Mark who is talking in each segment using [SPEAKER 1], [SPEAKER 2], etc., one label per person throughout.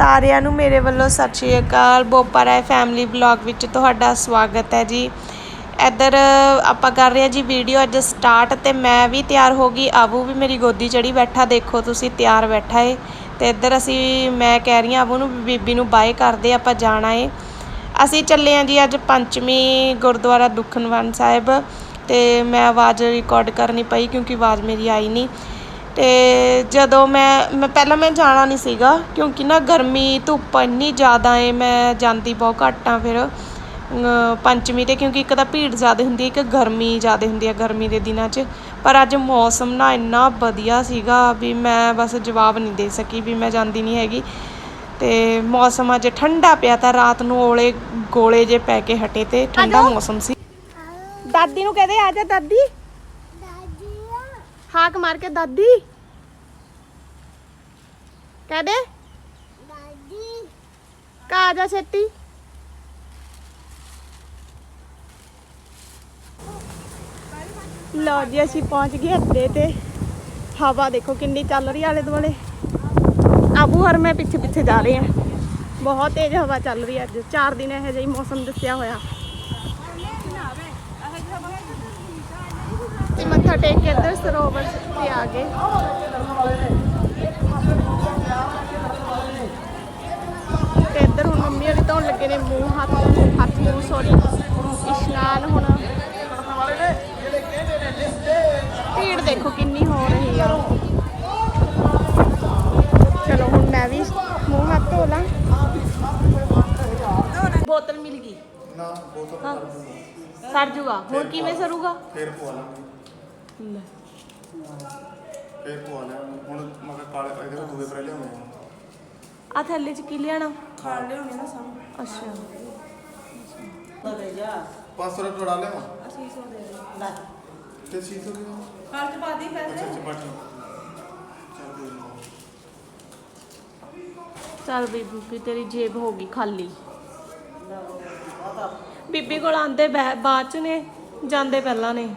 [SPEAKER 1] ਸਾਰਿਆਂ ਨੂੰ ਮੇਰੇ ਵੱਲੋਂ ਸਤਿ ਸ਼੍ਰੀ ਅਕਾਲ। ਬੋਪਾ ਰਾਏ ਫੈਮਿਲੀ ਬਲੌਗ ਵਿੱਚ ਤੁਹਾਡਾ ਸਵਾਗਤ ਹੈ ਜੀ। ਇੱਧਰ ਆਪਾਂ ਕਰ ਰਹੇ ਹਾਂ ਜੀ ਵੀਡੀਓ ਅੱਜ ਸਟਾਰਟ ਤੇ ਮੈਂ ਵੀ ਤਿਆਰ ਹੋ ਗਈ ਆਬੂ ਵੀ ਮੇਰੀ ਗੋਦੀ ਚੜੀ ਬੈਠਾ, ਦੇਖੋ ਤੁਸੀਂ ਤਿਆਰ ਬੈਠਾ ਏ। ਤੇ ਇੱਧਰ ਅਸੀਂ, ਮੈਂ ਕਹਿ ਰਹੀ ਹਾਂ ਆਬੂ ਨੂੰ ਵੀ ਬੀਬੀ ਨੂੰ ਬਾਏ ਕਰਦੇ ਆਪਾਂ ਜਾਣਾ ਏ। ਅਸੀਂ ਚੱਲੇ ਹਾਂ ਜੀ ਅੱਜ ਪੰਚਮੀ ਗੁਰਦੁਆਰਾ ਦੁਖਨਵਾਨ ਸਾਹਿਬ। ਤੇ ਮੈਂ ਆਵਾਜ਼ ਰਿਕਾਰਡ ਕਰਨੀ ਪਈ ਕਿਉਂਕਿ ਆਵਾਜ਼ ਮੇਰੀ ਆਈ ਨਹੀਂ। ਤੇ ਜਦੋਂ ਮੈਂ ਮੈਂ ਪਹਿਲਾਂ ਮੈਂ ਜਾਣਾ ਨਹੀਂ ਸੀਗਾ ਕਿਉਂਕਿ ਨਾ ਗਰਮੀ ਧੁੱਪ ਇੰਨੀ ਜ਼ਿਆਦਾ ਏ ਮੈਂ ਜਾਂਦੀ ਬਹੁਤ ਘੱਟ ਆ ਫਿਰ ਪੰਚਮੀ ਤੇ ਕਿਉਂਕਿ ਇੱਕ ਤਾਂ ਭੀੜ ਜ਼ਿਆਦਾ ਹੁੰਦੀ ਹੈ ਇੱਕ ਗਰਮੀ ਜ਼ਿਆਦਾ ਹੁੰਦੀ ਹੈ ਗਰਮੀ ਦੇ ਦਿਨਾਂ 'ਚ। ਪਰ ਅੱਜ ਮੌਸਮ ਨਾ ਇੰਨਾ ਵਧੀਆ ਸੀਗਾ ਵੀ ਮੈਂ ਬਸ ਜਵਾਬ ਨਹੀਂ ਦੇ ਸਕੀ ਵੀ ਮੈਂ ਜਾਂਦੀ ਨਹੀਂ ਹੈਗੀ। ਤੇ ਮੌਸਮ ਅੱਜ ਠੰਡਾ ਪਿਆ ਤਾਂ ਰਾਤ ਨੂੰ ਓਲੇ ਗੋਲੇ ਜੇ ਪੈ ਕੇ ਹਟੇ ਤੇ ਠੰਡਾ ਮੌਸਮ ਸੀ। ਦਾਦੀ ਨੂੰ ਕਹਦੇ ਆ ਜਾ ਦਾਦੀ। ਹਾਕ ਮਾਰ ਕੇ ਦਾਦੀ। ਕਹਦੇ ਕਾ ਆ ਜਾ ਛੇਤੀ। ਲਓ ਜੀ ਅਸੀਂ ਪਹੁੰਚ ਗਏ ਅੱਡੇ ਤੇ। ਹਵਾ ਦੇਖੋ ਕਿੰਨੀ ਚੱਲ ਰਹੀ ਆਲੇ ਦੁਆਲੇ। ਆਬੂ ਹਰ ਮੈਂ ਪਿੱਛੇ ਪਿੱਛੇ ਜਾ ਰਹੇ ਆ। ਬਹੁਤ ਤੇਜ਼ ਹਵਾ ਚੱਲ ਰਹੀ ਹੈ ਅੱਜ। 4 ਦਿਨ ਇਹੋ ਜਿਹਾ ਹੀ ਮੌਸਮ ਦੱਸਿਆ ਹੋਇਆ। ਤੇ ਮੱਥਾ ਟੇਕ ਕੇ ਇੱਧਰ ਸਰੋਵਰ ਤੇ ਆ ਗਏ। ਤੇ ਇੱਧਰ ਹੁਣ ਮੰਮੀ ਹੋਰੀ ਧੋਣ ਲੱਗੇ ਨੇ ਮੂੰਹ ਹੱਥ ਹੱਥ ਮੂੰਹ ਸੌਰੀ ਇਸ਼ਨਾਨ ਹੁਣ। ਭੀੜ ਦੇਖੋ ਕਿੰਨੀ ਹੋ ਰਹੀ ਆ। ਚਲੋ ਹੁਣ ਮੈਂ ਵੀ ਮੂੰਹ ਹੱਥ ਧੋ ਲਾਂ। ਬੋਤਲ ਮਿਲ ਗਈ।
[SPEAKER 2] ਨਾ ਬੋਤਲ
[SPEAKER 1] ਸਰ ਜੂਗਾ। ਹੁਣ ਕਿਵੇਂ ਸਰੂਗਾ?
[SPEAKER 2] ਫੇਰ ਪਵਾ ਲਾਂਗੇ।
[SPEAKER 1] ਲੈ
[SPEAKER 2] ਫੇਰ ਪਵਾ ਲਿਆ। ਹੁਣ ਮਗਰ ਕਾਲੇ ਇਹਦੇ ਕੋਲ ਦੂਏ ਪਰ ਲਿਆਉਣੇ ਆ।
[SPEAKER 1] ਆ ਥੱਲੇ ਚ ਕੀ ਲਿਆਣਾ
[SPEAKER 3] ਖਾਣ ਲਿਆਉਣੇ ਨਾ ਸਾਨੂੰ
[SPEAKER 1] ਅੱਛਾ।
[SPEAKER 3] ਬਲੇ ਜਾ।
[SPEAKER 2] 500 ਰੁਪਏ ਟੋੜਾ ਲਿਆਵਾਂ?
[SPEAKER 3] ਅਸੀਂ ਸੋ ਦੇ ਦੇ। ਲੈ।
[SPEAKER 2] ਤੇ 600 ਦੇ
[SPEAKER 3] ਖਰਚ ਪਾਦੀ
[SPEAKER 2] ਅੱਛਾ
[SPEAKER 3] ਪੈਸੇ।
[SPEAKER 2] ਅੱਛਾ ਬਾਟੀ ਚੱਲ ਕੋਈ ਨਾ।
[SPEAKER 1] ਚੱਲ ਬੀਬੀ ਵੀ ਤੇਰੀ ਜੇਬ ਹੋ ਗਈ ਖਾਲੀ। ਬੀਬੀ ਕੋਲ ਆਂਦੇ ਬੈ- ਬਾਅਦ ਚ ਨੇ ਜਾਂਦੇ ਪਹਿਲਾਂ ਨੇ।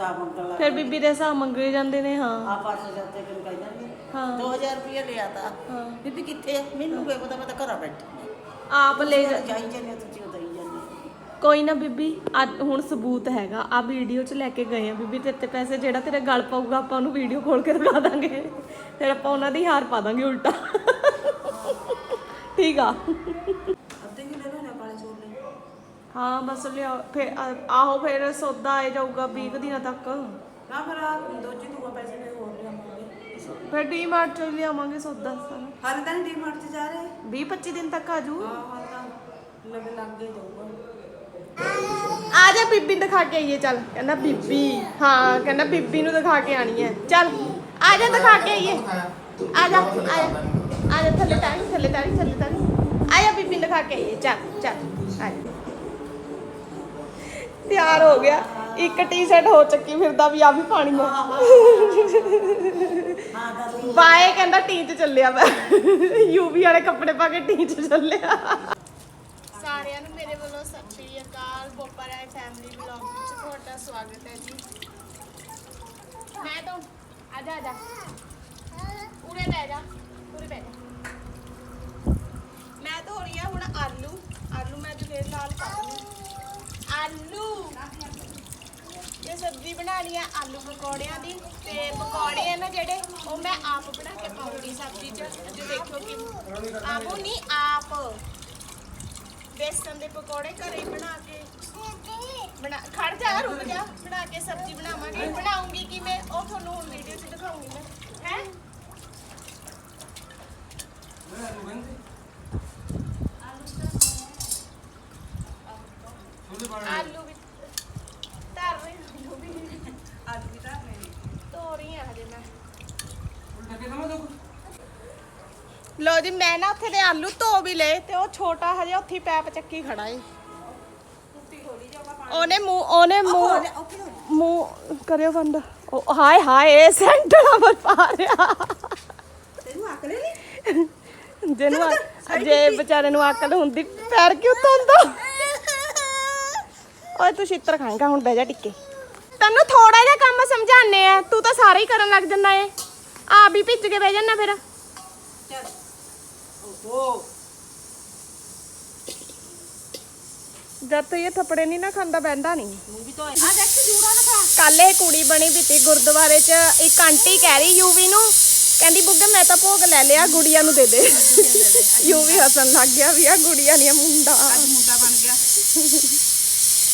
[SPEAKER 1] ਫਿਰ ਬੀਬੀ ਦੇ ਹਿਸਾਬ ਮੰਗੇ ਜਾਂਦੇ ਨੇ ਹਾਂ।
[SPEAKER 3] ਆ ਪਾਸੇ ਜਾਂਦੇ ਕਿ ਕਹਿੰਦਾ ਨਹੀਂ
[SPEAKER 1] ਹਾਂ।
[SPEAKER 3] 2000 ਰੁਪਏ ਲਿਆ ਤਾ।
[SPEAKER 1] ਹਾਂ।
[SPEAKER 3] ਬੀਬੀ ਕਿੱਥੇ ਆ? ਮੈਨੂੰ ਕੋਈ ਪਤਾ ਮੈਂ ਤਾਂ ਘਰਾਂ ਬੈਠੀ
[SPEAKER 1] ਆਪ ਲੈ ਜਾ।
[SPEAKER 3] ਜਾਈ ਜਾਂਦੇ ਤੁਸੀਂ ਉਦਾਂ ਹੀ ਜਾਂਦੇ
[SPEAKER 1] ਕੋਈ ਨਾ ਬੀਬੀ ਅੱਜ ਹੁਣ ਸਬੂਤ ਹੈਗਾ। ਆ ਵੀਡੀਓ ਚ ਲੈ ਕੇ ਗਏ ਆ ਬੀਬੀ ਤੇਰੇ ਤੇ ਪੈਸੇ ਜਿਹੜਾ ਤੇਰੇ ਗਲ ਪਾਊਗਾ ਆਪਾਂ ਉਹਨੂੰ ਵੀਡੀਓ ਖੋਲ ਕੇ ਦਿਖਾ ਦਾਂਗੇ। ਫਿਰ ਆਪਾਂ ਉਹਨਾਂ ਦੀ ਹਾਰ ਪਾ ਦਾਂਗੇ ਉਲਟਾ। ਠੀਕ ਆ
[SPEAKER 3] ਅੱਧੇ ਕਿਲੋ ਲੈਣਾ ਕਾਲੇ ਛੋਲੇ
[SPEAKER 1] ਹਾਂ ਬਸ ਲਿਆ ਫਿਰ ਆ- ਆਹੋ ਫਿਰ ਸੌਦਾ ਆ ਜਾਊਗਾ 20 ਕੁ ਦਿਨਾਂ ਤੱਕ।
[SPEAKER 3] ਨਾ ਫਿਰ ਆ ਦੋਜੀ ਦੂਆ ਪੈਸੇ ਦੇ ਹੋਰ ਲਿਆਵਾਂਗੇ।
[SPEAKER 1] ਫਿਰ ਡੀਮਾਰਟ ਚ ਲਿਆਵਾਂਗੇ ਸੌਦਾ ਸਾਰਾ।
[SPEAKER 3] ਹਾਲੇ ਤਾਂ ਡੀਮਾਰਟ ਚ ਜਾ ਰਹੇ?
[SPEAKER 1] 20 25 ਦਿਨ ਤੱਕ ਆ ਜੂ
[SPEAKER 3] ਹਾਂ ਹਾਂ ਤਾਂ ਲੱਗ ਲੱਗੇ ਜਾਊਗਾ।
[SPEAKER 1] ਆ ਜਾ ਬੀਬੀ ਨੂੰ ਦਿਖਾ ਕੇ ਆਈਏ ਚੱਲ। ਕਹਿੰਦਾ ਬੀਬੀ ਹਾਂ ਕਹਿੰਦਾ ਬੀਬੀ ਨੂੰ ਦਿਖਾ ਕੇ ਆਣੀ ਹੈ। ਚੱਲ ਆ ਜਾ ਦਿਖਾ ਕੇ ਆਈਏ। ਆ ਜਾ ਆ ਜਾ ਆ ਜਾ ਥੱਲੇ ਤਾਰੀ ਥੱਲੇ ਤਾਰੀ ਥੱਲੇ ਤਾਰੀ। ਆ ਜਾ ਬੀਬੀ ਨੂੰ ਦਿਖਾ ਕੇ ਆਈਏ। ਚੱਲ ਚੱਲ ਆ ਜਾ। ਤਿਆਰ ਹੋ ਗਿਆ। ਇੱਕ ਟੀ-ਸ਼ਰਟ ਹੋ ਚੱਕੀ ਫਿਰਦਾ ਵੀ ਆ ਵੀ ਪਾਣੀ ਆ। ਬਾਏ, ਕਹਿੰਦਾ ਟੀ ਚ ਚੱਲਿਆ ਮੈਂ। ਯੂਵੀ ਵਾਲੇ ਕੱਪੜੇ ਪਾ ਕੇ ਟੀ ਚ ਚੱਲਿਆ। ਸਾਰਿਆਂ ਨੂੰ ਮੇਰੇ ਵੱਲੋਂ ਸਤਿ ਸ਼੍ਰੀ ਅਕਾਲ ਬੋਪਾ ਰਾਏ ਫੈਮਿਲੀ ਵਲੌਗ ਵਿੱਚ ਤੁਹਾਡਾ ਸਵਾਗਤ ਹੈ ਜੀ। ਮੈਂ ਤਾਂ, ਆ ਜਾ ਆ ਜਾ। ਉਰੇ ਬਹਿ ਜਾ, ਉਰੇ ਬਹਿ ਜਾ। ਮੈਂ ਧੋ ਰਹੀ ਹਾਂ ਹੁਣ ਆਲੂ। ਆਲੂ ਮੈਂ ਅੱਜ ਫੇਰ ਲਾਲ ਕਰ ਲਈ ਆਲੂ। ਇਹ ਸਬਜ਼ੀ ਬਣਾਉਣੀ ਆ ਆਲੂ ਪਕੌੜਿਆਂ ਦੀ। ਤੇ ਪਕੌੜੇ ਆ ਨਾ ਜਿਹੜੇ, ਉਹ ਮੈਂ ਆਪ ਬਣਾ ਕੇ ਪਾਉਂਗੀ ਸਬਜ਼ੀ 'ਚ। ਜੋ ਦੇਖੋ ਕਿ ਆਪੋ ਨਹੀਂ, ਆਪ। ਬੇਸਨ ਦੇ ਪਕੌੜੇ ਘਰੇ ਬਣਾ ਕੇ। ਬਣਾ, ਖੜ ਜਾ, ਰੁਕ ਜਾ। ਬਣਾ ਕੇ ਸਬਜ਼ੀ ਬਣਾਵਾਂਗੇ। ਬਣਾਉਂਗੀ ਕਿ ਮੈਂ ਉਹ ਤੁਹਾਨੂੰ ਹੁਣ ਵੀਡੀਓ 'ਚ ਦਿਖਾਉਂਗੀ ਮੈਂ। ਹੈ? ਆਲੂ ਵੀ ਧਰ ਰਹੀ ਆਲੂ ਵੀ।
[SPEAKER 3] ਅੱਜ ਵੀ ਤਾਂ ਨਹੀਂ
[SPEAKER 1] ਧੋ ਰਹੀ ਹਾਂ ਹਜੇ ਮੈਂ। ਲੋ ਜੀ ਮੈਂ ਨਾ ਉੱਥੇ ਦੇ ਆਲੂ ਧੋ ਵੀ ਲਏ ਤੇ ਉਹ ਛੋਟਾ ਹਜੇ ਉੱਥੇ ਹੀ ਪੈਪ ਚੱਕੀ ਖੜਾ ਏ। ਉਹਨੇ ਮੂੰਹ ਉਹਨੇ ਮੂੰਹ ਮੂੰਹ ਕਰਿਓ ਬੰਦ ਉਹ ਹਾਏ ਹਾਏ ਸੈਂਟਰ ਪਰ ਪਾ ਰਿਹਾ।
[SPEAKER 3] ਤੈਨੂੰ ਅਕਲ ਨਹੀਂ?
[SPEAKER 1] ਜਿਹਨੂੰ ਆ- ਜੇ ਵਿਚਾਰੇ ਨੂੰ ਅਕਲ ਹੁੰਦੀ ਪੈਰ ਕਿਉਂ ਧੋਂਦਾ? ਓਏ ਤੂੰ ਛਿੱਤਰ ਖਾਏਗਾ ਹੁਣ ਬਹਿ ਜਾ ਟਿੱਕੇ। ਤੈਨੂੰ ਥੋੜਾ ਜਿਹਾ ਕੰਮ ਸਮਝਾਣੇ ਆ ਤੂੰ ਤਾਂ ਸਾਰਾ ਹੀ ਕਰਨ ਲੱਗ ਜੰਨਾ ਏ। ਆ ਵੀ ਭਿੱਜ ਕੇ ਬਹਿ ਜੰਨਾ ਫਿਰ।
[SPEAKER 3] ਚੱਲ
[SPEAKER 1] ਜਦ ਤੋਂ ਇਹ ਥੱਪੜੇ ਨਹੀਂ ਨਾ ਖਾਂਦਾ ਬੈੰਦਾ ਨਹੀਂ।
[SPEAKER 3] ਮੂੰਹ ਵੀ ਧੋਏ ਆ ਦੇਖ ਜੂੜਾ ਦਿਖਾ
[SPEAKER 1] ਕੱਲ ਇਹ ਕੁੜੀ ਬਣੀ ਬੀਤੀ ਗੁਰਦੁਆਰੇ 'ਚ ਇੱਕ ਆਂਟੀ ਕਹਿ ਰਹੀ ਯੂਵੀ ਨੂੰ ਕਹਿੰਦੀ ਬੁੱਗੇ ਮੈਂ ਤਾਂ ਭੋਗ ਲੈ ਲਿਆ ਗੁੜੀਆ ਨੂੰ ਦੇ ਦੇ। ਯੂਵੀ ਹੱਸਣ ਲੱਗ ਗਿਆ ਵੀ ਆ ਗੁੜੀਆ ਨਹੀਂ ਮੁੰਡਾ।
[SPEAKER 3] ਅੱਜ ਮੁੰਡਾ ਬਣ ਗਿਆ।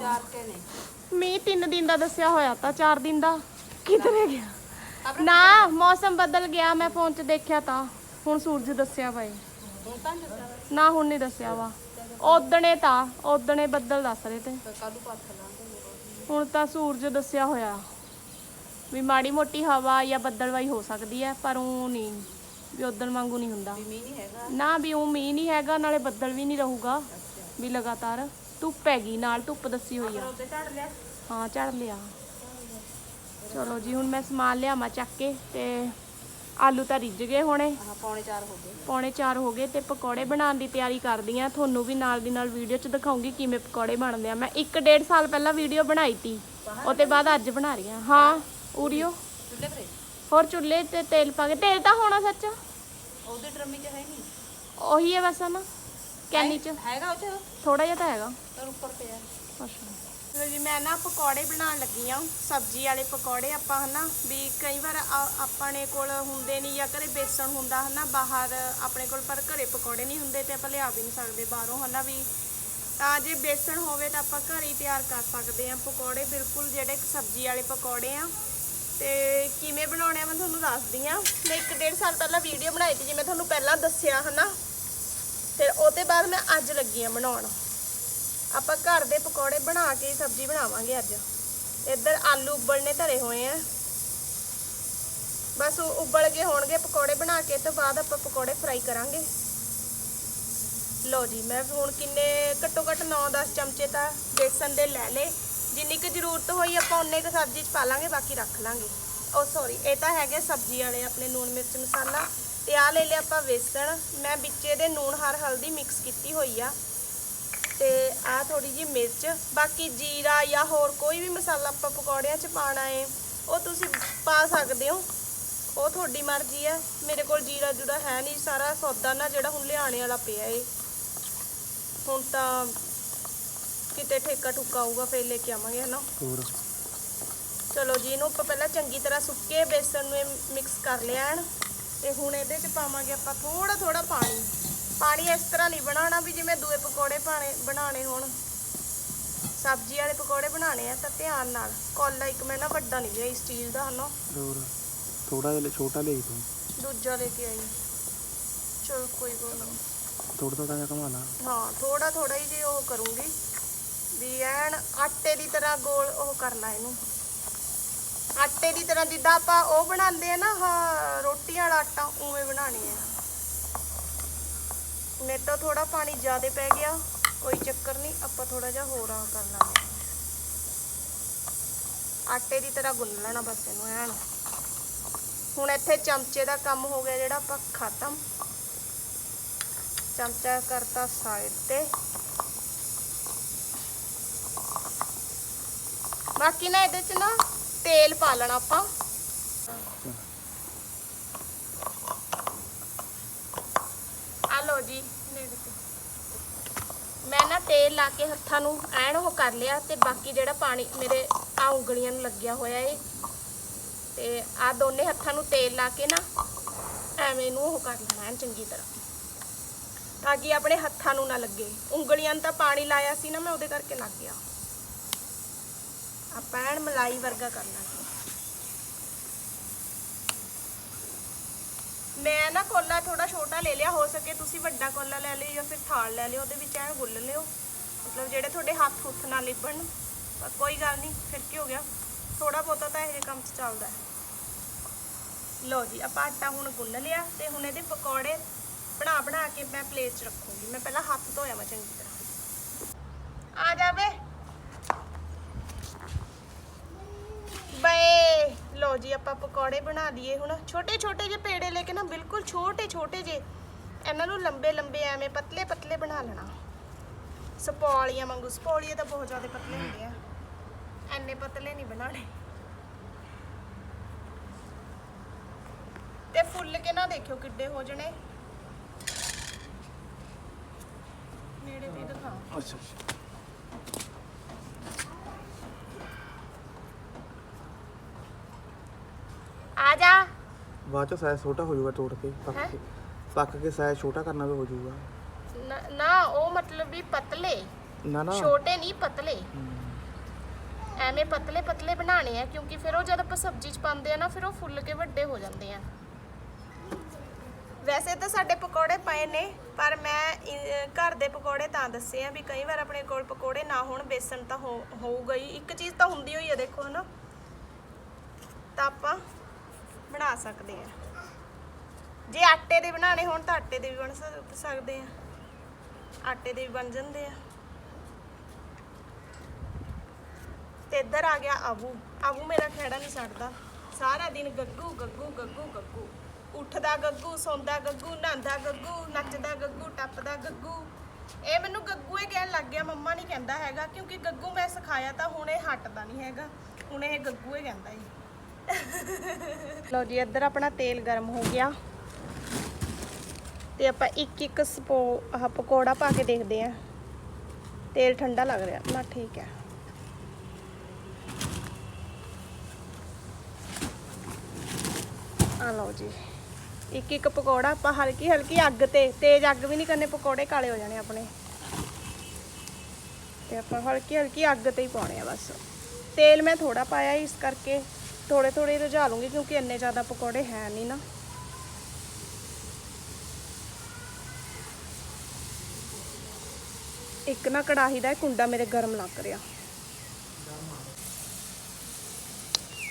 [SPEAKER 3] ਚਾਰ ਕੇ ਨੇ।
[SPEAKER 1] ਮੀਂਹ ਤਿੰਨ ਦਿਨ ਦਾ ਦੱਸਿਆ ਹੋਇਆ ਤਾਂ 4 ਦਿਨ ਦਾ। ਕਿਧਰੇ ਗਿਆ? ਨਾ ਮੌਸਮ ਬਦਲ ਗਿਆ ਮੈਂ ਫੋਨ 'ਚ ਦੇਖਿਆ ਤਾਂ। ਹੁਣ ਸੂਰਜ ਦੱਸਿਆ ਬਾਈ।
[SPEAKER 3] ਹੁਣ ਤਾਂ ਨੀ ਦੱਸਿਆ।
[SPEAKER 1] ਨਾ ਹੁਣ ਨਹੀਂ ਦੱਸਿਆ ਵਾ। ਉਦਣੇ ਤਾਂ ਉਦਣੇ ਬੱਦਲ ਦੱਸ ਰਹੇ ਤੇ।
[SPEAKER 3] ਕੱਲ ਨੂੰ ਪੱਥ ਲਾਂਗੇ
[SPEAKER 1] ਹੁਣ ਤਾਂ ਸੂਰਜ ਦੱਸਿਆ ਹੋਇਆ। ਵੀ ਮਾੜੀ ਮੋਟੀ ਹਵਾ ਜਾਂ ਬੱਦਲਵਾਈ ਹੋ ਸਕਦੀ ਹੈ ਪਰ ਉਹ ਨਹੀਂ ਵੀ ਉਦਣ ਵਾਂਗੂ ਨਹੀਂ ਹੁੰਦਾ।
[SPEAKER 3] ਵੀ ਮੀਂਹ ਨਹੀਂ ਹੈਗਾ।
[SPEAKER 1] ਨਾ ਵੀ ਉਹ ਮੀਂਹ ਨਹੀਂ ਹੈਗਾ ਨਾਲੇ ਬੱਦਲ ਵੀ ਨਹੀਂ ਰਹੂਗਾ। ਵੀ ਲਗਾਤਾਰ। ਧੁੱਪ ਹੈਗੀ ਨਾਲ ਧੁੱਪ ਦੱਸੀ ਹੋਈ ਆ। ਹਾਂ ਝੜ ਲਿਆ। ਚਲੋ ਜੀ ਹੁਣ ਮੈਂ ਸਮਾਨ ਲਿਆਵਾਂ ਚੱਕ ਕੇ ਤੇ ਆਲੂ ਤਾਂ ਰਿੱਝ ਗਏ ਹੋਣੇ।
[SPEAKER 3] ਪੌਣੇ ਚਾਰ ਹੋ ਗਏ।
[SPEAKER 1] ਪੌਣੇ 4 ਹੋ ਗਏ ਤੇ ਪਕੌੜੇ ਬਣਾਉਣ ਦੀ ਤਿਆਰੀ ਕਰਦੀ ਆ। ਤੁਹਾਨੂੰ ਵੀ ਨਾਲ ਦੀ ਨਾਲ ਵੀਡੀਓ 'ਚ ਦਿਖਾਉਂਗੀ ਕਿਵੇਂ ਪਕੌੜੇ ਬਣਦੇ ਆ। ਮੈਂ 1.5 ਸਾਲ ਪਹਿਲਾਂ ਵੀਡੀਓ ਬਣਾਈ ਤੀ। ਉਹਦੇ ਬਾਅਦ ਅੱਜ ਬਣਾ ਰਹੀ ਆ। ਹਾਂ
[SPEAKER 3] ਪਰੇ
[SPEAKER 1] ਹੋਰ ਚੁੱਲ੍ਹੇ ਤੇ ਤੇਲ ਪਾ ਕੇ। ਤੇਲ ਤਾਂ ਹੋਣਾ ਸੱਚ।
[SPEAKER 3] ਉਹਦੇ ਡਰਮੀ ਚ ਹੈ ਨਹੀਂ।
[SPEAKER 1] ਉਹੀ ਹੈ ਬਸ ਨਾ ਕੈਨੀ 'ਚ।
[SPEAKER 3] ਹੈਗਾ ਚ
[SPEAKER 1] ਥੋੜਾ ਜਿਹਾ ਤਾਂ ਹੈਗਾ।
[SPEAKER 3] ਪਰ ਉੱਪਰ ਪਿਆ।
[SPEAKER 1] ਅੱਛਾ। ਚਲੋ ਜੀ ਮੈਂ ਨਾ ਪਕੌੜੇ ਬਣਾਉਣ ਲੱਗੀ ਆ ਸਬਜ਼ੀ ਵਾਲੇ ਪਕੌੜੇ ਆਪਾਂ ਹਨਾ ਵੀ ਕਈ ਵਾਰ ਆ- ਆਪਣੇ ਕੋਲ ਹੁੰਦੇ ਨਹੀਂ ਜਾਂ ਘਰੇ ਬੇਸਣ ਹੁੰਦਾ ਹਨਾ ਬਾਹਰ ਆਪਣੇ ਕੋਲ ਪਰ ਘਰੇ ਪਕੌੜੇ ਨਹੀਂ ਹੁੰਦੇ ਤੇ ਆਪਾਂ ਲਿਆ ਵੀ ਨਹੀਂ ਸਕਦੇ ਬਾਹਰੋਂ ਹਨਾ ਵੀ। ਤਾਂ ਜੇ ਬੇਸਣ ਹੋਵੇ ਤਾਂ ਆਪਾਂ ਘਰੇ ਹੀ ਤਿਆਰ ਕਰ ਸਕਦੇ ਆ ਪਕੌੜੇ ਬਿਲਕੁਲ ਜਿਹੜੇ ਸਬਜ਼ੀ ਵਾਲੇ ਪਕੌੜੇ ਆ। ਤੇ ਕਿਵੇਂ ਬਣਾਉਣੇ ਆ ਮੈਂ ਤੁਹਾਨੂੰ ਦੱਸਦੀ ਆ ਮੈਂ ਇੱਕ ਡੇਢ ਸਾਲ ਪਹਿਲਾਂ ਵੀਡੀਓ ਬਣਾਈ ਸੀ ਜਿਵੇਂ ਤੁਹਾਨੂੰ ਪਹਿਲਾਂ ਦੱਸਿਆ ਹਨਾ ਫਿਰ ਉਹਦੇ ਬਾਅਦ ਮੈਂ ਅੱਜ ਲੱਗੀ ਆ ਬਣਾਉਣ। ਆਪਾਂ ਘਰ ਦੇ ਪਕੌੜੇ ਬਣਾ ਕੇ ਹੀ ਸਬਜ਼ੀ ਬਣਾਵਾਂਗੇ ਅੱਜ। ਇੱਧਰ ਆਲੂ ਉਬਲਣੇ ਧਰੇ ਹੋਏ ਆ। ਬਸ ਉਬਲ ਗਏ ਹੋਣਗੇ ਪਕੌੜੇ ਬਣਾ ਕੇ ਤੋਂ ਬਾਅਦ ਆਪਾਂ ਪਕੌੜੇ ਫਰਾਈ ਕਰਾਂਗੇ। ਲਓ ਜੀ, ਮੈਂ ਹੁਣ ਕਿੰਨੇ, ਘੱਟੋ ਘੱਟ 9-10 ਚਮਚੇ ਤਾਂ ਬੇਸਨ ਦੇ ਲੈ ਲੇ ਜਿੰਨੀ ਕੁ ਜ਼ਰੂਰਤ ਹੋਈ ਆਪਾਂ ਉਨੇ ਕੁ ਸਬਜ਼ੀ 'ਚ ਪਾ ਲਾਂਗੇ, ਬਾਕੀ ਰੱਖ ਲਾਂਗੇ। ਉਹ ਸੌਰੀ ਇਹ ਤਾਂ ਹੈਗੇ ਸਬਜ਼ੀ ਵਾਲੇ ਆਪਣੇ ਨੂਣ ਮਿਰਚ ਮਸਾਲਾ। ਤੇ ਆ ਲੈ ਲਿਆ ਆਪਾਂ ਵੇਸਣ। ਮੈਂ ਵਿੱਚ ਇਹਦੇ ਨੂਣ ਹਰ ਹਲਦੀ ਮਿਕਸ ਕੀਤੀ ਹੋਈ ਆ। ਤੇ ਆ ਥੋੜੀ ਜੀ ਮਿਰਚ ਬਾਕੀ ਜੀਰਾ ਜਾਂ ਹੋਰ ਕੋਈ ਵੀ ਮਸਾਲਾ ਆਪਾਂ ਪਕੌੜਿਆਂ 'ਚ ਪਾਣਾ ਏ ਉਹ ਤੁਸੀਂ ਪਾ ਸਕਦੇ ਹੋ। ਉਹ ਤੁਹਾਡੀ ਮਰਜ਼ੀ ਆ। ਮੇਰੇ ਕੋਲ ਜੀਰਾ ਜੁਰਾ ਹੈ ਨਹੀਂ ਸਾਰਾ ਸੌਦਾ ਨਾ ਜਿਹੜਾ ਹੁਣ ਲਿਆਣੇ ਵਾਲਾ ਪਿਆ ਏ। ਹੁਣ ਤਾਂ ਕਿਤੇ ਠੇਕਾ ਠੁੱਕਾ ਆਊਗਾ ਫੇਰ ਲੈ ਕੇ ਆਵਾਂਗੇ ਹਨਾ?
[SPEAKER 2] ਹੋਰ?
[SPEAKER 1] ਚਲੋ ਜੀ ਇਹਨੂੰ ਆਪਾਂ ਪਹਿਲਾਂ ਚੰਗੀ ਤਰ੍ਹਾਂ ਸੁੱਕੇ ਬੇਸਣ ਨੂੰ ਮਿਕਸ ਕਰ ਲਿਆ ਐਨ ਤੇ ਹੁਣ ਇਹਦੇ 'ਚ ਪਾਵਾਂਗੇ ਆਪਾਂ ਥੋੜਾ ਥੋੜਾ ਪਾਣੀ। ਪਾਣੀ ਇਸ ਤਰ੍ਹਾਂ ਨਹੀਂ ਬਣਾਉਣਾ ਵੀ ਜਿਵੇਂ ਦੂਏ ਪਕੌੜੇ ਪਾਣੇ ਬਣਾਣੇ ਹੋਣ। ਸਬਜ਼ੀ ਵਾਲੇ ਪਕੌੜੇ ਬਣਾਣੇ ਆ ਤਾਂ ਧਿਆਨ ਨਾਲ। ਕੋਲਾ ਇੱਕ ਮੈਂ ਨਾ ਵੱਡਾ ਨਹੀਂ ਲਿਆ ਸਟੀਲ ਦਾ ਹਨਾ।
[SPEAKER 2] ਹੋਰ ਥੋੜਾ ਜਿਹਾ ਛੋਟਾ ਲਈ ਤੂੰ।
[SPEAKER 1] ਦੂਜਾ ਲੈ ਕੇ ਆਈ। ਚਲ ਕੋਈ ਗੱਲ ਨਹੀਂ।
[SPEAKER 2] ਥੋੜਾ ਥੋੜਾ ਜਿਹਾ ਘਮਾ ਲਾ।
[SPEAKER 1] ਹਾਂ ਥੋੜਾ ਥੋੜਾ ਹੀ ਜੇ ਉਹ ਕਰੂੰਗੀ। ਵੀ ਐਨ ਆਟੇ ਦੀ ਤਰ੍ਹਾਂ ਗੋਲ ਉਹ ਕਰਨਾ ਇਹਨੂੰ। ਆਟੇ ਦੀ ਤਰ੍ਹਾਂ ਜਿੱਦਾਂ ਆਪਾਂ ਉਹ ਬਣਾਉਂਦੇ ਆ ਨਾ, ਆਹ ਰੋਟੀਆਂ ਵਾਲਾ ਆਟਾ, ਉਵੇਂ ਬਣਾਉਣੇ ਆ। ਮੇਰੇ ਤੋਂ ਥੋੜਾ ਪਾਣੀ ਜ਼ਿਆਦਾ ਪੈ ਗਿਆ, ਕੋਈ ਚੱਕਰ ਨਹੀਂ, ਆਪਾਂ ਥੋੜਾ ਜਿਹਾ ਹੋਰ ਆ ਕਰ ਲਾਂਗੇ। ਆਟੇ ਦੀ ਤਰ੍ਹਾਂ ਗੁੰਨ ਲੈਣਾ ਬਸ ਇਹਨੂੰ ਐਨ। ਹੁਣ ਇੱਥੇ ਚਮਚੇ ਦਾ ਕੰਮ ਹੋ ਗਿਆ ਜਿਹੜਾ ਆਪਾਂ ਖਤਮ। ਚਮਚਾ ਕਰਤਾ ਸਾਈਡ ਤੇ। ਬਾਕੀ ਨਾ ਇਹਦੇ ਚ ਨਾ ਤੇਲ ਪਾ ਲੈਣਾ ਆਪਾਂ। ਆ ਲਓ ਜੀ ਮੈਂ ਨਾ ਤੇਲ ਲਾ ਕੇ ਹੱਥਾਂ ਨੂੰ ਐਨ ਉਹ ਕਰ ਲਿਆ ਤੇ ਬਾਕੀ ਜਿਹੜਾ ਪਾਣੀ ਮੇਰੇ ਆ ਉਂਗਲੀਆਂ ਨੂੰ ਲੱਗਿਆ ਹੋਇਆ ਏ। ਤੇ ਆ ਦੋਨੇ ਹੱਥਾਂ ਨੂੰ ਤੇਲ ਲਾ ਕੇ ਨਾ ਐਵੇਂ ਇਹਨੂੰ ਉਹ ਕਰ ਲੈਣਾ ਐਨ ਚੰਗੀ ਤਰ੍ਹਾਂ। ਤਾਂ ਕਿ ਆਪਣੇ ਹੱਥਾਂ ਨੂੰ ਨਾ ਲੱਗੇ। ਉਂਗਲੀਆਂ ਨੂੰ ਤਾਂ ਪਾਣੀ ਲਾਇਆ ਸੀ ਨਾ ਮੈਂ, ਉਹਦੇ ਕਰਕੇ ਲੱਗ ਗਿਆ। ਆਪਾਂ ਐਨ ਮਲਾਈ ਵਰਗਾ ਕਰਨਾ ਸੀ। ਮੈਂ ਨਾ ਕੋਲਾ ਥੋੜਾ ਛੋਟਾ ਲੈ ਲਿਆ, ਹੋ ਸਕੇ ਤੁਸੀਂ ਵੱਡਾ ਕੋਲਾ ਲੈ ਲਿਓ ਜਾਂ ਫਿਰ ਥਾਲ ਲੈ ਲਿਓ, ਉਹਦੇ ਵਿੱਚ ਐਨ ਗੁੱਲ ਲਿਓ। ਮਤਲਬ ਜਿਹੜੇ ਤੁਹਾਡੇ ਹੱਥ ਹੁੱਥ ਨਾ ਲਿਬਣ ਪਰ ਕੋਈ ਗੱਲ ਨਹੀਂ, ਫਿਰ ਕੀ ਹੋ ਗਿਆ? ਥੋੜਾ ਬਹੁਤਾ ਤਾਂ ਇਹ ਕੰਮ 'ਚ ਚੱਲਦਾ ਲਓ ਜੀ, ਆਪਾਂ ਆਟਾ ਹੁਣ ਗੁੰਨ ਲਿਆ ਤੇ ਹੁਣ ਇਹਦੇ ਪਕੌੜੇ ਬਣਾ ਬਣਾ ਕੇ ਮੈਂ ਪਲੇਟ 'ਚ ਰੱਖੂੰਗੀ। ਮੈਂ ਪਹਿਲਾਂ ਹੱਥ ਧੋਇਆ ਮੈਂ ਚੰਗੀ ਤਰ੍ਹਾਂ। ਆ ਜਾਵੇ ਵੇ ਜੀ, ਆਪਾਂ ਪਕੌੜੇ ਬਣਾ ਲਈਏ ਹੁਣ। ਛੋਟੇ ਛੋਟੇ ਜਿਹੇ ਪੇੜੇ ਲੈ ਕੇ ਨਾ, ਬਿਲਕੁਲ ਛੋਟੇ ਛੋਟੇ ਜਿਹੇ। ਇਹਨਾਂ ਨੂੰ ਲੰਬੇ ਲੰਬੇ ਐਵੇਂ ਪਤਲੇ ਪਤਲੇ ਬਣਾ ਲੈਣਾ। ਸਪੌਲੀਆਂ ਵਾਂਗੂ। ਸਪੌਲੀਏ ਤਾਂ ਬਹੁਤ ਜ਼ਿਆਦਾ ਪਤਲੇ ਹੁੰਦੇ ਆ। ਐਨੇ ਪਤਲੇ ਨਹੀਂ ਬਣਾਣੇ ਤੇ ਫੁੱਲ ਕੇ ਨਾ ਦੇਖਿਓ ਕਿੱਡੇ ਹੋ ਜਣੇ। ਨੇੜੇ ਵੀ ਦਿਖਾ।
[SPEAKER 2] ਅੱਛਾ
[SPEAKER 1] ਆ ਜਾ
[SPEAKER 2] ਬਾਅਦ ਚ ਸਾਇਜ਼ ਛੋਟਾ ਹੋ ਜਾਊਗਾ ਤੋੜ ਕੇ ਪੱਕ
[SPEAKER 1] ਹੈਂ?
[SPEAKER 2] ਕੇ। ਪੱਕ ਕੇ ਸਾਇਜ਼ ਛੋਟਾ ਕਰਨਾ ਵੀ ਹੋ ਜਾਊਗਾ।
[SPEAKER 1] ਨਾ- ਨਾ ਉਹ ਮਤਲਬ ਵੀ ਪਤਲੇ।
[SPEAKER 2] ਨਾ ਨਾ।
[SPEAKER 1] ਛੋਟੇ ਨਹੀਂ ਪਤਲੇ। ਐਵੇਂ ਪਤਲੇ ਪਤਲੇ ਬਣਾਣੇ ਆ ਕਿਉਂਕਿ ਫਿਰ ਉਹ ਜਦ ਆਪਾਂ ਸਬਜ਼ੀ ਚ ਪਾਉਂਦੇ ਆ ਨਾ ਫਿਰ ਉਹ ਫੁੱਲ ਕੇ ਵੱਡੇ ਹੋ ਜਾਂਦੇ ਆ। ਵੈਸੇ ਤਾਂ ਸਾਡੇ ਪਕੌੜੇ ਪਏ ਨੇ ਪਰ ਮੈਂ ਇ- ਘਰ ਦੇ ਪਕੌੜੇ ਤਾਂ ਦੱਸੇ ਆ ਵੀ ਕਈ ਵਾਰ ਆਪਣੇ ਕੋਲ ਪਕੌੜੇ ਨਾ ਹੋਣ ਬੇਸਣ ਤਾਂ ਹੋ- ਹੋਊਗਾ ਹੀ। ਇੱਕ ਚੀਜ਼ ਤਾਂ ਹੁੰਦੀ ਹੋਈ ਆ ਦੇਖੋ ਹਨਾ। ਤਾਂ ਆਪਾਂ ਬਣਾ ਸਕਦੇ ਆ। ਜੇ ਆਟੇ ਦੇ ਬਣਾਣੇ ਹੋਣ ਤਾਂ ਆਟੇ ਦੇ ਵੀ ਬਣ ਸਕ- ਸਕਦੇ ਆ। ਆਟੇ ਦੇ ਵੀ ਬਣ ਜਾਂਦੇ ਆ। ਤੇ ਇੱਧਰ ਆ ਗਿਆ ਆਬੂ ਆਬੂ ਮੇਰਾ ਖੇੜਾ ਨਹੀਂ ਛੱਡਦਾ ਸਾਰਾ ਦਿਨ ਗੱਗੂ ਗੱਗੂ ਗੱਗੂ ਗੱਗੂ। ਉੱਠਦਾ ਗੱਗੂ, ਸੌਂਦਾ ਗੱਗੂ, ਨਹਾਉਂਦਾ ਗੱਗੂ, ਨੱਚਦਾ ਗੱਗੂ, ਟੱਪਦਾ ਗੱਗੂ। ਇਹ ਮੈਨੂੰ ਗੱਗੂ ਹੀ ਕਹਿਣ ਲੱਗ ਗਿਆ, ਮੰਮਾ ਨਹੀਂ ਕਹਿੰਦਾ ਹੈਗਾ, ਕਿਉਂਕਿ ਗੱਗੂ ਮੈਂ ਸਿਖਾਇਆ ਤਾਂ ਹੁਣ ਇਹ ਹਟਦਾ ਨਹੀਂ ਹੈਗਾ। ਹੁਣ ਇਹ ਗੱਗੂ ਹੀ ਕਹਿੰਦਾ ਜੀ ਲਓ ਜੀ, ਇੱਧਰ ਆਪਣਾ ਤੇਲ ਗਰਮ ਹੋ ਗਿਆ। ਤੇ ਆਪਾਂ ਇੱਕ ਇੱਕ ਸਪੋ ਆਹ ਪਕੌੜਾ ਪਾ ਕੇ ਦੇਖਦੇ ਆਂ ਤੇਲ ਠੰਡਾ ਲੱਗ ਰਿਹਾ, ਨਾ ਠੀਕ ਹੈ। ਆ ਲਓ ਜੀ, ਇੱਕ ਇੱਕ ਪਕੌੜਾ ਆਪਾਂ ਹਲਕੀ ਹਲਕੀ ਅੱਗ ਤੇ, ਤੇਜ਼ ਅੱਗ ਵੀ ਨਹੀਂ ਕਰਨੇ, ਪਕੌੜੇ ਕਾਲੇ ਹੋ ਜਾਣੇ ਆਪਣੇ। ਤੇ ਆਪਾਂ ਹਲਕੀ ਹਲਕੀ ਅੱਗ ਤੇ ਹੀ ਪਾਉਣੇ ਆ ਬਸ। ਤੇਲ ਮੈਂ ਥੋੜਾ ਪਾਇਆ ਇਸ ਕਰਕੇ। ਥੋੜੇ ਥੋੜੇ ਰਝਾ ਲੂੰਗੀ ਕਿਉਂਕਿ ਇੰਨੇ ਜ਼ਿਆਦਾ ਪਕੌੜੇ ਹੈ ਨਹੀਂ ਨਾ। ਇੱਕ ਨਾ ਕੜਾਹੀ ਦਾ ਕੁੰਡਾ ਮੇਰੇ ਗਰਮ ਲੱਗ ਰਿਹਾ।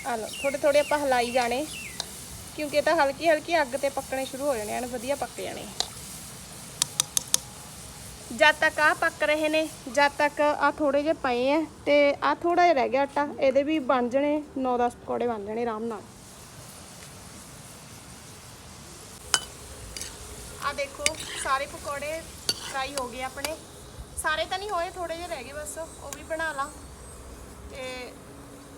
[SPEAKER 1] ਆ ਲਓ ਥੋੜੇ ਥੋੜੇ ਆਪਾਂ ਹਲਾਈ ਜਾਣੇ, ਕਿਉਂਕਿ ਇਹ ਤਾਂ ਹਲਕੀ ਹਲਕੀ ਅੱਗ ਤੇ ਪੱਕਣੇ ਸ਼ੁਰੂ ਹੋ ਜਾਣੇ ਹਨ ਵਧੀਆ ਪੱਕ ਜਾਣੇ। ਜਦ ਤੱਕ ਆ ਪੱਕ ਰਹੇ ਨੇ ਜਦ ਤੱਕ ਆ ਥੋੜੇ ਜਿਹੇ ਪਏ ਆ ਤੇ ਆ ਥੋੜਾ ਜਿਹਾ ਰਹਿ ਗਿਆ ਆਟਾ ਇਹਦੇ ਵੀ ਬਣ ਜਣੇ 9-10 ਪਕੌੜੇ ਬਣ ਜਾਣੇ ਆਰਾਮ ਨਾਲ। ਆ ਦੇਖੋ ਸਾਰੇ ਪਕੌੜੇ ਫਰਾਈ ਹੋ ਗਏ ਆਪਣੇ। ਸਾਰੇ ਤਾਂ ਨਹੀਂ ਹੋਏ ਥੋੜੇ ਜਿਹੇ ਰਹਿ ਗਏ ਬਸ ਉਹ ਵੀ ਬਣਾ ਲਾ। ਤੇ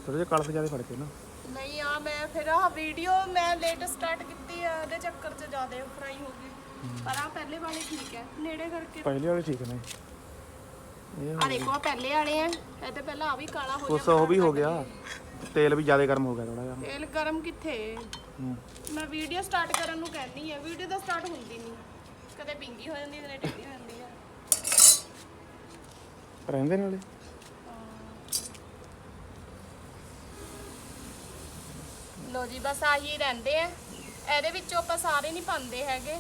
[SPEAKER 2] ਥੋੜੇ ਜਿਹਾ ਕਲਫ ਜ਼ਿਆਦਾ ਫੜ ਕੇ ਨਾ।
[SPEAKER 1] ਨਹੀਂ ਆ ਮੈਂ ਫਿਰ ਆਹ ਵੀਡੀਓ ਮੈਂ ਲੇਟ ਸਟਾਰਟ ਕੀਤੀ ਆ ਉਹਦੇ ਚੱਕਰ 'ਚ ਜ਼ਿਆਦਾ ਫਰਾਈ ਹੋ ਗਈ। ਪਰ ਆ ਪਹਿਲੇ ਵਾਲੇ ਠੀਕ ਹੈ ਨੇੜੇ ਕਰਕੇ।
[SPEAKER 2] ਪਹਿਲੇ ਵਾਲੇ ਠੀਕ ਨੇ। ਇਹ
[SPEAKER 1] ਆ ਦੇਖੋ ਆ ਪਹਿਲੇ ਵਾਲੇ ਆ ਇਹ ਤੇ ਪਹਿਲਾਂ ਆ ਵੀ ਕਾਲਾ ਹੋ
[SPEAKER 2] ਕੁਛ ਉਹ ਵੀ ਹੋ ਗਿਆ। ਤੇਲ ਵੀ ਜ਼ਿਆਦਾ ਗਰਮ ਹੋ ਗਿਆ ਥੋੜਾ ਜਿਹਾ।
[SPEAKER 1] ਤੇਲ ਗਰਮ ਕਿੱਥੇ?
[SPEAKER 2] ਹੂੰ।
[SPEAKER 1] ਮੈਂ ਵੀਡੀਓ ਸਟਾਰਟ ਕਰਨ ਨੂੰ ਕਹਿੰਦੀ ਆ ਵੀਡੀਓ ਤਾਂ ਸਟਾਰਟ ਹੁੰਦੀ ਨਹੀਂ ਕਦੇ ਪਿੰਗੀ ਹੋ ਜਾਂਦੀ ਕਦੇ ਟੇਢੀ ਹੋ ਜਾਂਦੀ ਆ।
[SPEAKER 2] ਰਹਿੰਦੇ ਨੇ ਵਾਲੇ?
[SPEAKER 1] ਲੋ ਜੀ ਬਸ ਆਹੀ ਰਹਿੰਦੇ ਆ। ਇਹਦੇ ਵਿੱਚੋਂ ਆਪਾਂ ਸਾਰੇ ਨਹੀਂ ਪਾਉਂਦੇ ਹੈਗੇ।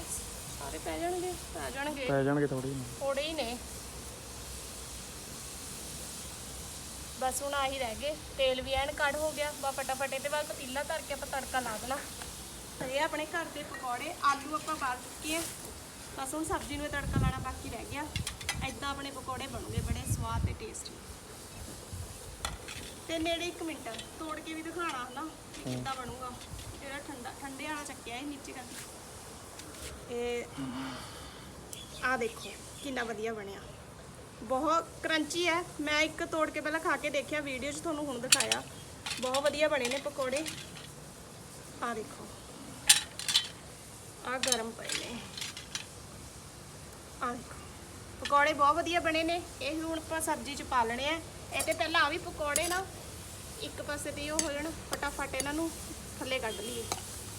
[SPEAKER 1] ਸਾਰੇ ਪੈ ਜਾਣਗੇ? ਪੈ ਜਾਣਗੇ।
[SPEAKER 2] ਪੈ ਜਾਣਗੇ ਥੋੜੇ ਜਿਹੇ।
[SPEAKER 1] ਥੋੜੇ ਹੀ ਨੇ। ਬਸ ਹੁਣ ਆਹੀ ਰਹਿ ਗਏ। ਤੇਲ ਵੀ ਐਨ ਕੱਢ ਹੋ ਗਿਆ। ਬਾ ਫਟਾਫਟ ਇਹਦੇ ਬਾਅਦ ਪਤੀਲਾ ਧਰ ਕੇ ਆਪਾਂ ਤੜਕਾ ਲਾ ਦੇਣਾ। ਤੇ ਇਹ ਆਪਣੇ ਘਰ ਦੇ ਪਕੌੜੇ ਆਲੂ ਆਪਾਂ ਬਾਲ ਚੁੱਕੇ ਆ। ਬਸ ਹੁਣ ਸਬਜ਼ੀ ਨੂੰ ਇਹ ਤੜਕਾ ਲਾਣਾ ਬਾਕੀ ਰਹਿ ਗਿਆ। ਐਦਾਂ ਆਪਣੇ ਪਕੌੜੇ ਬਣੂਗੇ ਬੜੇ ਸਵਾਦ ਤੇ ਟੇਸਟੀ ਤੇ ਨੇੜੇ 1 ਮਿੰਟ ਤੋੜ ਕੇ ਵੀ ਦਿਖਾਣਾ ਹਨਾ ਕਿੱਦਾਂ ਬਣੂਗਾ। ਜਿਹੜਾ ਠੰਡਾ ਠੰਡੇ ਵਾਲਾ ਚੱਕਿਆ ਇਹ ਨੀਚੇ ਕਰਕੇ। ਇਹ ਆ ਦੇਖੋ, ਕਿੰਨਾ ਵਧੀਆ ਬਣਿਆ। ਬਹੁਤ ਕਰੰਚੀ ਹੈ। ਮੈਂ ਇੱਕ ਤੋੜ ਕੇ ਪਹਿਲਾਂ ਖਾ ਕੇ ਦੇਖਿਆ ਵੀਡੀਓ 'ਚ ਤੁਹਾਨੂੰ ਹੁਣ ਦਿਖਾਇਆ। ਬਹੁਤ ਵਧੀਆ ਬਣੇ ਨੇ ਪਕੌੜੇ। ਆ ਦੇਖੋ। ਆ ਗਰਮ ਪਏ ਨੇ। ਆ ਦੇਖੋ। ਪਕੌੜੇ ਬਹੁਤ ਵਧੀਆ ਬਣੇ ਨੇ। ਇਹ ਹੁਣ ਆਪਾਂ ਸਬਜ਼ੀ 'ਚ ਪਾ ਲੈਣੇ ਆ। ਇਹ ਤੇ ਪਹਿਲਾਂ ਆ ਵੀ ਪਕੌੜੇ ਨਾ, ਇੱਕ ਪਾਸੇ ਤੇ ਉਹ ਹੋ ਜਾਣ, ਫਟਾਫਟ ਇਹਨਾਂ ਨੂੰ ਥੱਲੇ ਕੱਢ ਲਈਏ।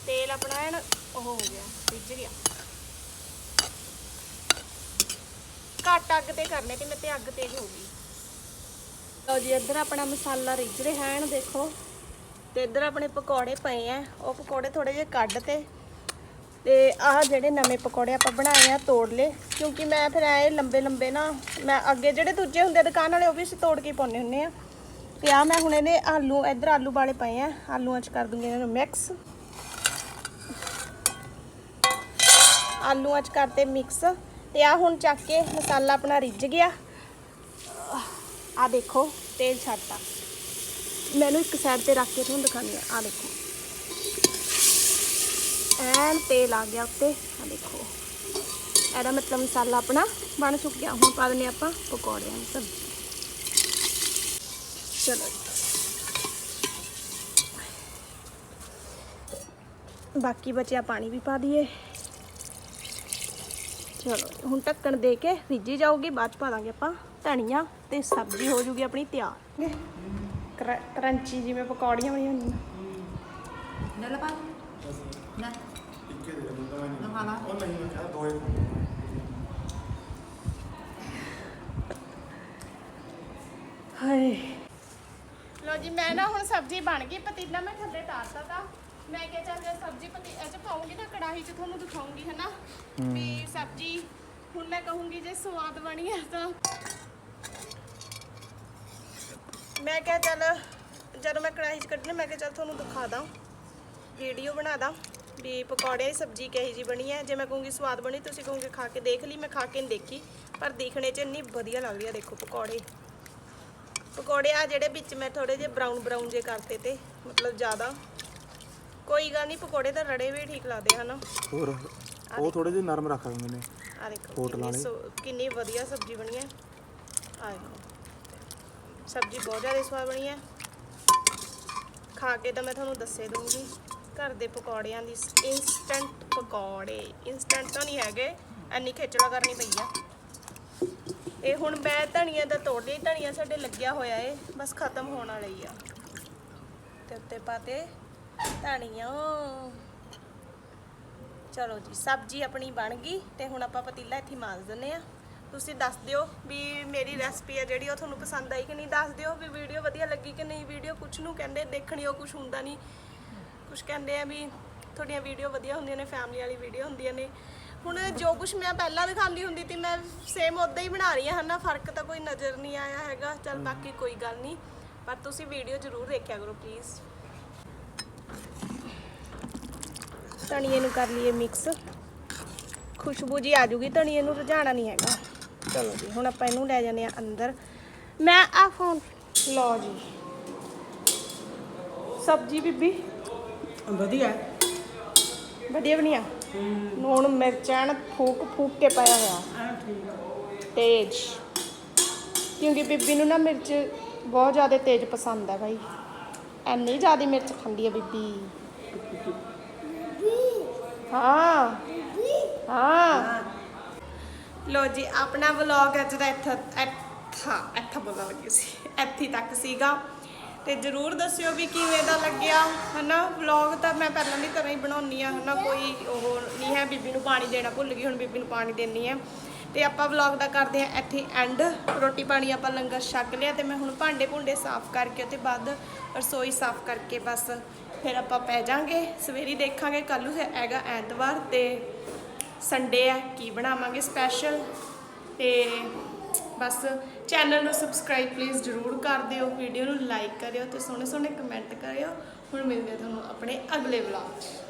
[SPEAKER 1] ਤੇਲ ਆਪਣਾ ਉਹ ਹੋ ਗਿਆ, ਰਿੱਝ ਗਿਆ। ਘੱਟ ਅੱਗ ਤੇ ਕਰਨੇ ਤੇ ਮੈਂ ਤੇ ਅੱਗ ਤੇਜ਼ ਹੋ ਗਈ ਲਓ ਜੀ, ਇੱਧਰ ਆਪਣਾ ਮਸਾਲਾ ਰਿੱਝ ਰਿਹਾ ਹੈ ਦੇਖੋ। ਤੇ ਇੱਧਰ ਆਪਣੇ ਪਕੌੜੇ ਪਏ ਆ ਉਹ ਪਕੌੜੇ ਥੋੜੇ ਜਿਹੇ ਕੱਢ ਤੇ ਤੇ ਆਹ ਜਿਹੜੇ ਨਵੇਂ ਪਕੌੜੇ ਆਪਾਂ ਬਣਾਏ ਆ ਤੋੜ ਲਏ ਕਿਉਂਕਿ ਮੈਂ ਫਿਰ ਐ ਲੰਬੇ ਲੰਬੇ ਨਾ, ਮੈਂ ਅੱਗੇ ਜਿਹੜੇ ਦੂਜੇ ਹੁੰਦੇ ਆ ਦੁਕਾਨ ਵਾਲੇ, ਉਹ ਵੀ ਅਸੀਂ ਤੋੜ ਕੇ ਹੀ ਪਾਉਂਦੇ ਹੁੰਦੇ ਆ। ਤੇ ਆ ਮੈਂ ਹੁਣ ਇਹਨੇ ਆਲੂ, ਇੱਧਰ ਆਲੂ ਵਾਲੇ ਪਏ ਆ ਆਲੂਆਂ 'ਚ ਕਰ ਦੂੰਗੀ ਇਹਨਾਂ ਨੂੰ ਮਿਕਸ ਆਲੂਆਂ 'ਚ ਕਰਤੇ ਮਿਕਸ ਤੇ ਆ ਹੁਣ ਚੱਕ ਕੇ ਮਸਾਲਾ ਆਪਣਾ ਰਿੱਝ ਗਿਆ। ਆ ਦੇਖੋ, ਤੇਲ ਛੱਡਤਾ। ਮੈਨੂੰ ਇੱਕ ਸਾਈਡ ਤੇ ਰੱਖ ਕੇ ਤੁਹਾਨੂੰ ਦਿਖਾਉਂਦੀ ਆ ਆ ਦੇਖੋ। ਐਨ ਤੇਲ ਆ ਗਿਆ ਉੱਤੇ। ਆ ਦੇਖੋ। ਇਹਦਾ ਮਤਲਬ ਮਸਾਲਾ ਆਪਣਾ ਬਣ ਚੁੱਕ ਗਿਆ। ਹੁਣ ਪਾ ਦਿੰਦੇ ਆਪਾਂ ਪਕੌੜਿਆਂ ਨੂੰ ਸਬਜ਼ੀ। ਚਲੋ ਬਾਕੀ ਬਚਿਆ ਪਾਣੀ ਵੀ ਪਾ ਦਈਏ। ਚਲੋ ਹੁਣ ਢੱਕਣ ਦੇ ਕੇ ਰਿੱਝੀ ਜਾਊਗੀ ਬਾਅਦ ਚ ਪਾ ਦਾਂਗੇ ਆਪਾਂ ਧਨੀਆ ਤੇ ਸਬਜ਼ੀ ਹੋ ਜੂਗੀ ਆਪਣੀ ਤਿਆਰ। ਕਰ- ਕਰੰਚੀ ਜਿਵੇਂ ਪਕੌੜੀਆਂ ਬਣੀਆਂ ਹੁੰਦੀਆਂ।
[SPEAKER 3] ਨਾ ਲਪਾ ਨਾ
[SPEAKER 2] ਇੱਕੇ ਦੇ ਦਿੰਦਾ ਮੈਂ ਨਹੀਂ
[SPEAKER 3] ਲਫਾਫਾ?
[SPEAKER 2] ਉਹ ਨਹੀਂ ਮੈਂ ਕਿਹਾ ਦੋਏ
[SPEAKER 1] ਹਾਏ। ਲੋ ਜੀ ਮੈਂ ਨਾ ਹੁਣ ਸਬਜ਼ੀ ਬਣ ਗਈ ਪਤੀਲਾ ਮੈਂ ਥੱਲੇ ਤਾਰਤਾ ਤਾ ਮੈਂ ਕਿਹਾ ਚੱਲ ਜੇ ਸਬਜ਼ੀ ਪਤੀ ਚ ਪਾਉਂਗੀ ਨਾ ਕੜਾਹੀ ਚ ਤੁਹਾਨੂੰ ਦਿਖਾਉਂਗੀ ਹਨਾ? ਵੀ ਸਬਜ਼ੀ ਹੁਣ ਮੈਂ ਕਹੂੰਗੀ ਜੇ ਸਵਾਦ ਬਣੀ ਹੈ ਤਾਂ। ਮੈਂ ਕਿਹਾ ਚੱਲ ਜਦੋਂ ਮੈਂ ਕੜਾਹੀ ਚ ਕੱਢਣੀ ਮੈਂ ਕਿਹਾ ਚੱਲ ਤੁਹਾਨੂੰ ਦਿਖਾ ਦਾਂ। ਵੀਡੀਓ ਬਣਾ ਦਾਂ ਵੀ ਪਕੌੜੇ ਦੀ ਸਬਜ਼ੀ ਕਹੀ ਜੀ ਬਣੀ ਹੈ ਜੇ ਮੈਂ ਕਹੂੰਗੀ ਸਵਾਦ ਬਣੀ ਤੁਸੀਂ ਕਹੋਗੇ ਖਾ ਕੇ ਦੇਖ ਲਈ ਮੈਂ ਖਾ ਕੇ ਨਹੀਂ ਦੇਖੀ। ਪਰ ਦੇਖਣੇ 'ਚ ਇੰਨੀ ਵਧੀਆ ਲੱਗ ਰਹੀ ਆ ਦੇਖੋ ਪਕੌੜੇ। ਪਕੌੜੇ ਆ ਜਿਹੜੇ ਵਿੱਚ ਮੈਂ ਥੋੜੇ ਜਿਹੇ ਬਰਾਊਨ ਬਰਾਊਨ ਜੇ ਕਰਤੇ ਤੇ ਮਤਲਬ ਜ਼ਿਆਦਾ ਕੋਈ ਗੱਲ ਨਹੀਂ ਪਕੌੜੇ ਤਾਂ ਰੜੇ ਵੀ ਠੀਕ ਲੱਗਦੇ ਹਨ।
[SPEAKER 2] ਹੋਰ ਉਹ ਥੋੜੇ ਜਿਹੇ ਨਰਮ ਰੱਖ ਦਿੰਦੇ ਨੇ।
[SPEAKER 1] ਆ ਦੇਖੋ
[SPEAKER 2] ਹੋਟਲ
[SPEAKER 1] ਕਿੰਨੀ
[SPEAKER 2] ਵਾਲੇ।
[SPEAKER 1] ਸੋ- ਕਿੰਨੀ ਵਧੀਆ ਸਬਜ਼ੀ ਬਣੀ ਹੈ। ਆ ਦੇਖੋ ਸਬਜ਼ੀ ਬਹੁਤ ਜ਼ਿਆਦਾ ਸਵਾਦ ਬਣੀ ਹੈ। ਖਾ ਕੇ ਤਾਂ ਮੈਂ ਤੁਹਾਨੂੰ ਦੱਸੇ ਦੂੰਗੀ ਘਰ ਦੇ ਪਕੌੜਿਆਂ ਦੀ ਇਨਸਟੈਂਟ ਪਕੌੜੇ ਇਨਸਟੈਂਟ ਤਾਂ ਨਹੀਂ ਹੈਗੇ ਐਨੀ ਖੇਚਲਾ ਕਰਨੀ ਪਈ ਆ। ਇਹ ਹੁਣ ਮੈਂ ਧਨੀਆ ਦਾ ਤੋੜ ਲਈ ਧਨੀਆ ਸਾਡੇ ਲੱਗਿਆ ਹੋਇਆ ਏ ਬਸ ਖਤਮ ਹੋਣ ਵਾਲਾ ਆ। ਤੇ ਉੱਤੇ ਪਾਤੇ ਧਨੀਆ ਚਲੋ ਜੀ, ਸਬਜ਼ੀ ਆਪਣੀ ਬਣ ਗਈ ਤੇ ਹੁਣ ਆਪਾਂ ਪਤੀਲਾ ਇੱਥੇ ਮਾਰ ਦਿੰਨੇ ਆ ਤੁਸੀਂ ਦੱਸ ਦਿਓ ਵੀ ਮੇਰੀ ਰੈਸਪੀ ਆ ਜਿਹੜੀ, ਉਹ ਤੁਹਾਨੂੰ ਪਸੰਦ ਆਈ ਕਿ ਨਹੀਂ? ਦੱਸ ਦਿਓ ਵੀ ਵੀਡੀਓ ਵਧੀਆ ਲੱਗੀ ਕਿ ਨਹੀਂ? ਵੀਡੀਓ ਕੁਛ ਨੂੰ ਕਹਿੰਦੇ, ਦੇਖਣੀ ਉਹ ਕੁਛ ਹੁੰਦਾ ਨਹੀਂ। ਕੁਛ ਕਹਿੰਦੇ ਆ ਵੀ ਤੁਹਾਡੀਆਂ ਵੀਡੀਓ ਵਧੀਆ ਹੁੰਦੀਆਂ ਨੇ ਫੈਮਿਲੀ ਵਾਲੀ ਵੀਡੀਓ ਹੁੰਦੀਆਂ ਨੇ। ਹੁਣ ਜੋ ਕੁਛ ਮੈਂ ਪਹਿਲਾਂ ਦਿਖਾਉਂਦੀ ਹੁੰਦੀ ਸੀ, ਮੈਂ ਸੇਮ ਉਦਾਂ ਹੀ ਬਣਾ ਰਹੀ ਹਾਂ, ਹਨਾ? ਫ਼ਰਕ ਤਾਂ ਕੋਈ ਨਜ਼ਰ ਨਹੀਂ ਆਇਆ ਹੈਗਾ। ਚਲ ਬਾਕੀ ਕੋਈ ਗੱਲ ਨਹੀਂ। ਪਰ ਤੁਸੀਂ ਵੀਡੀਓ ਜ਼ਰੂਰ ਦੇਖਿਆ ਕਰੋ ਪਲੀਜ਼ ਧਨੀਏ ਨੂੰ ਕਰ ਲਈਏ ਮਿਕਸ ਖੁਸ਼ਬੂ ਜੀ ਆ ਜੂਗੀ ਧਨੀਏ ਨੂੰ ਰਝਾਣਾ ਨਹੀਂ ਹੈਗਾ। ਚਲੋ। ਜੀ ਹੁਣ ਆਪਾਂ ਇਹਨੂੰ ਲੈ ਜਾਂਦੇ ਆ ਅੰਦਰ। ਮੈਂ ਆ ਫੋਨ ਲਓ ਜੀ। ਸਬਜੀ ਬੀਬੀ।
[SPEAKER 3] ਵਧੀਆ।
[SPEAKER 1] ਵਧੀਆ ਬਣੀਆ। ਨੂਣ ਮਿਰਚਾਂ ਨਾ ਫੂਕ ਫੂਕ ਕੇ ਪਾਇਆ ਹੋਇਆ।
[SPEAKER 3] ਆ ਠੀਕ
[SPEAKER 1] ਤੇਜ਼। ਕਿਉਂਕਿ ਬੀਬੀ ਨੂੰ ਨਾ ਮਿਰਚ ਬਹੁਤ ਜ਼ਿਆਦਾ ਤੇਜ਼ ਪਸੰਦ ਹੈ ਭਾਈ ਐਨੀ ਜ਼ਿਆਦਾ ਮਿਰਚ ਖਾਂਦੀ ਹੈ ਬੀਬੀ। ਹਾਂ। ਹਾਂ। ਲੋ ਜੀ, ਆਪਣਾ ਵਲੌਗ ਅੱਜ ਦਾ ਇੱਥੇ ਇੱਥਾ ਇੱਥਾ ਬੋਲਣ ਲੱਗੀ ਸੀ। ਇੱਥੇ ਤੱਕ ਸੀਗਾ। ਤੇ ਜਰੂਰ ਦੱਸਿਓ ਵੀ ਕਿਵੇਂ ਦਾ ਲੱਗਿਆ, ਹਨਾ? ਵਲੌਗ ਤਾਂ ਮੈਂ ਪਹਿਲਾਂ ਦੀ ਤਰ੍ਹਾਂ ਹੀ ਬਣਾਉਣੀ ਆ, ਹਨਾ? ਕੋਈ ਉਹ ਨਹੀਂ ਹੈ, ਬੀਬੀ ਨੂੰ ਪਾਣੀ ਦੇਣਾ ਭੁੱਲ ਗਈ, ਹੁਣ ਬੀਬੀ ਨੂੰ ਪਾਣੀ ਦੇਣੀ ਹੈ ਤੇ ਆਪਾਂ ਵਲੌਗ ਦਾ ਕਰਦੇ ਆ ਇੱਥੇ ਐਂਡ ਰੋਟੀ ਪਾਣੀ ਆਪਾਂ ਲੰਗਰ ਛਕ ਲਿਆ ਤੇ ਮੈਂ ਹੁਣ ਭਾਂਡੇ ਭੁੰਡੇ ਸਾਫ਼ ਕਰਕੇ ਤੇ ਬਾਅਦ ਰਸੋਈ ਸਾਫ਼ ਕਰਕੇ ਬਸ ਫਿਰ ਆਪਾਂ ਪੈ ਜਾਾਂਗੇ। ਸਵੇਰੀ ਦੇਖਾਂਗੇ ਕੱਲ ਨੂੰ ਹੈਗਾ ਐਤਵਾਰ ਤੇ ਸੰਡੇ ਹੈ, ਕੀ ਬਣਾਵਾਂਗੇ ਸਪੈਸ਼ਲ ਤੇ ਬਸ ਚੈਨਲ ਨੂੰ ਸਬਸਕ੍ਰਾਈਬ ਪਲੀਜ਼ ਜਰੂਰ ਕਰ ਦਿਓ ਵੀਡੀਓ ਨੂੰ ਲਾਈਕ ਕਰਿਓ ਤੇ ਸੋਹਣੇ ਸੋਹਣੇ ਕਮੈਂਟ ਕਰਿਓ। ਹੁਣ ਮਿਲਦੇ ਤੁਹਾਨੂੰ ਆਪਣੇ ਅਗਲੇ ਵਲੌਗ 'ਚ।